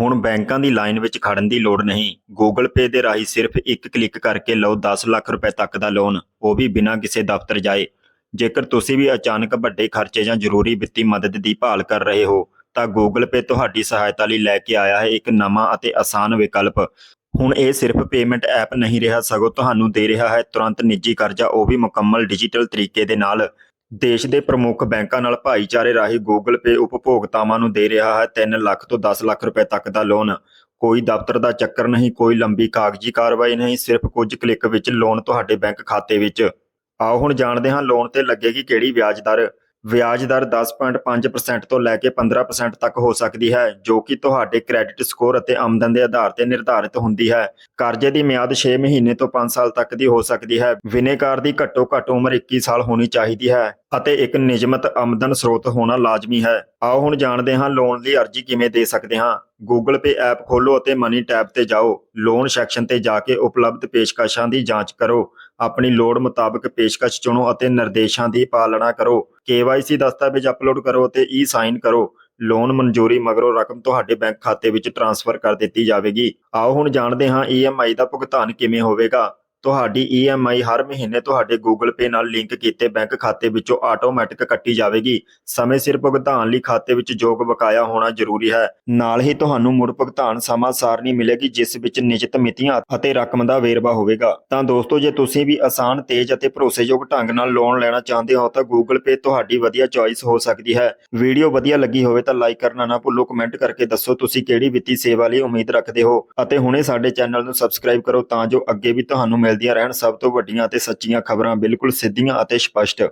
ਹੁਣ ਬੈਂਕਾਂ ਦੀ ਲਾਈਨ ਵਿੱਚ ਖੜਨ ਦੀ ਲੋੜ ਨਹੀਂ। Google Pay ਦੇ ਰਾਹੀਂ ਸਿਰਫ ਇੱਕ ਕਲਿੱਕ ਕਰਕੇ ਲਓ 10 ਲੱਖ ਰੁਪਏ ਤੱਕ ਦਾ ਲੋਨ ਉਹ ਵੀ ਬਿਨਾਂ ਕਿਸੇ ਦਫ਼ਤਰ ਜਾਏ। ਜੇਕਰ ਤੁਸੀਂ ਵੀ ਅਚਾਨਕ ਵੱਡੇ ਖਰਚੇ ਜਾਂ ਜ਼ਰੂਰੀ ਵਿੱਤੀ ਮਦਦ ਦੀ ਭਾਲ ਕਰ ਰਹੇ ਹੋ, ਤਾਂ Google Pay ਤੁਹਾਡੀ ਸਹਾਇਤਾ ਲਈ ਲੈ ਕੇ ਆਇਆ ਹੈ ਇੱਕ ਨਵਾਂ ਅਤੇ ਆਸਾਨ ਵਿਕਲਪ। ਹੁਣ ਇਹ ਸਿਰਫ ਪੇਮੈਂਟ ਐਪ ਨਹੀਂ ਰਿਹਾ, ਸਗੋਂ ਤੁਹਾਨੂੰ ਦੇ ਰਿਹਾ ਹੈ ਤੁਰੰਤ ਨਿੱਜੀ ਕਰਜ਼ਾ, ਉਹ ਵੀ ਮੁਕੰਮਲ ਡਿਜੀਟਲ ਤਰੀਕੇ ਦੇ ਨਾਲ। ਦੇਸ਼ ਦੇ ਪ੍ਰਮੁੱਖ ਬੈਂਕਾਂ ਨਾਲ ਭਾਈਚਾਰੇ ਰਾਹੀਂ Google Pay ਉਪਭੋਗਤਾਵਾਂ ਨੂੰ ਦੇ ਰਿਹਾ ਹੈ 3 ਲੱਖ ਤੋਂ 10 ਲੱਖ ਰੁਪਏ ਤੱਕ ਦਾ ਲੋਨ ਕੋਈ ਦਫ਼ਤਰ ਦਾ ਚੱਕਰ ਨਹੀਂ, ਕੋਈ ਲੰਬੀ ਕਾਗਜ਼ੀ ਕਾਰਵਾਈ ਨਹੀਂ, ਸਿਰਫ ਕੁਝ ਕਲਿੱਕ ਵਿੱਚ ਲੋਨ ਤੁਹਾਡੇ ਬੈਂਕ ਖਾਤੇ ਵਿੱਚ। ਆਓ ਹੁਣ ਜਾਣਦੇ ਹਾਂ ਲੋਨ ਤੇ ਲੱਗੇਗੀ ਕਿਹੜੀ ਵਿਆਜ ਦਰ। ਵਿਆਜ ਦਰ 10.5% ਤੋਂ ਲੈ ਕੇ 15% ਤੱਕ ਹੋ ਸਕਦੀ ਹੈ, ਜੋ ਕਿ ਤੁਹਾਡੇ ਕ੍ਰੈਡਿਟ ਸਕੋਰ ਅਤੇ ਆਮਦਨ ਦੇ ਆਧਾਰ ਤੇ ਨਿਰਧਾਰਿਤ ਹੁੰਦੀ ਹੈ। ਕਰਜ਼ੇ ਦੀ ਮਿਆਦ 6 ਮਹੀਨੇ ਤੋਂ 5 ਸਾਲ ਤੱਕ ਦੀ ਹੋ ਸਕਦੀ ਹੈ। ਬਿਨੇਕਾਰ ਦੀ ਘੱਟੋ ਘੱਟ ਉਮਰ 21 ਸਾਲ ਹੋਣੀ ਚਾਹੀਦੀ ਹੈ ਅਤੇ ਇੱਕ ਨਿਯਮਤ ਆਮਦਨ ਸਰੋਤ ਹੋਣਾ ਲਾਜ਼ਮੀ ਹੈ। ਆਓ ਹੁਣ ਜਾਣਦੇ ਹਾਂ ਲੋਨ ਲਈ ਅਰਜ਼ੀ ਕਿਵੇਂ ਦੇ ਸਕਦੇ ਹਾਂ। Google Pay ਐਪ ਖੋਲੋ ਅਤੇ ਮਨੀ ਟੈਬ ਤੇ ਜਾਓ। ਲੋਨ ਸੈਕਸ਼ਨ ਤੇ ਜਾ ਕੇ ਉਪਲਬਧ ਪੇਸ਼ਕਸ਼ਾਂ ਦੀ ਜਾਂਚ ਕਰੋ। ਆਪਣੀ ਲੋੜ ਮੁਤਾਬਕ ਪੇਸ਼ਕਸ਼ ਚੁਣੋ ਅਤੇ ਨਿਰਦੇਸ਼ਾਂ ਦੀ ਪਾਲਣਾ ਕਰੋ। KYC ਦਸਤਾਵੇਜ਼ ਅਪਲੋਡ ਕਰੋ ਅਤੇ ਈ ਸਾਈਨ ਕਰੋ। ਲੋਨ ਮਨਜ਼ੂਰੀ ਮਗਰੋਂ ਰਕਮ ਤੁਹਾਡੇ ਬੈਂਕ ਖਾਤੇ ਵਿੱਚ ਟ੍ਰਾਂਸਫਰ ਕਰ ਦਿੱਤੀ ਜਾਵੇਗੀ। ਆਓ ਹੁਣ ਜਾਣਦੇ ਹਾਂ EMI ਦਾ ਭੁਗਤਾਨ ਕਿਵੇਂ ਹੋਵੇਗਾ। ਤੁਹਾਡੀ EMI ਹਰ ਮਹੀਨੇ ਤੁਹਾਡੇ Google Pay ਨਾਲ ਲਿੰਕ ਕੀਤੇ ਬੈਂਕ ਖਾਤੇ ਵਿੱਚੋਂ ਆਟੋਮੈਟਿਕ ਕੱਟੀ ਜਾਵੇਗੀ। ਸਮੇਂ ਸਿਰ ਭੁਗਤਾਨ ਲਈ ਖਾਤੇ ਵਿੱਚ ਯੋਗ ਬਕਾਇਆ ਹੋਣਾ ਜ਼ਰੂਰੀ ਹੈ। ਨਾਲ ਹੀ ਤੁਹਾਨੂੰ ਮੁੜ ਭੁਗਤਾਨ ਸਮਾਂ ਸਾਰਣੀ ਮਿਲੇਗੀ, ਜਿਸ ਵਿੱਚ ਨਿਸ਼ਚਿਤ ਮਿਤੀਆਂ ਅਤੇ ਰਕਮ ਦਾ ਵੇਰਵਾ ਹੋਵੇਗਾ। ਤਾਂ ਦੋਸਤੋ, ਜੇ ਤੁਸੀਂ ਵੀ ਆਸਾਨ, ਤੇਜ਼ ਅਤੇ ਭਰੋਸੇਯੋਗ ਢੰਗ ਨਾਲ ਲੋਨ ਲੈਣਾ ਚਾਹੁੰਦੇ ਹੋ, ਤਾਂ Google Pay ਤੁਹਾਡੀ ਵਧੀਆ ਚੋਇਸ ਹੋ ਸਕਦੀ ਹੈ। ਵੀਡੀਓ ਵਧੀਆ ਲੱਗੀ ਹੋਵੇ ਤਾਂ ਲਾਈਕ ਕਰਨਾ ਨਾ ਭੁੱਲੋ ਕਮੈਂਟ ਕਰਕੇ ਦੱਸੋ ਤੁਸੀਂ ਕਿਹੜੀ ਵਿੱਤੀ ਸੇਵਾ ਲਈ ਉਮੀਦ ਰੱਖਦੇ ਹੋ। ਅਤੇ ਹੁਣੇ ਸਾਡੇ ਚੈਨਲ ਨੂੰ ਸਬਸਕ੍ਰਾਈਬ ਕਰੋ ਤਾਂ ਜੋ ਅੱਗੇ ਵੀ ਤੁਹਾਨੂੰ ਮਿਲਦੀਆਂ ਰਹਿਣ ਸਭ ਤੋਂ ਵੱਡੀਆਂ ਅਤੇ ਸੱਚੀਆਂ ਖਬਰਾਂ ਬਿਲਕੁਲ ਸਿੱਧੀਆਂ ਅਤੇ ਸਪਸ਼ਟ।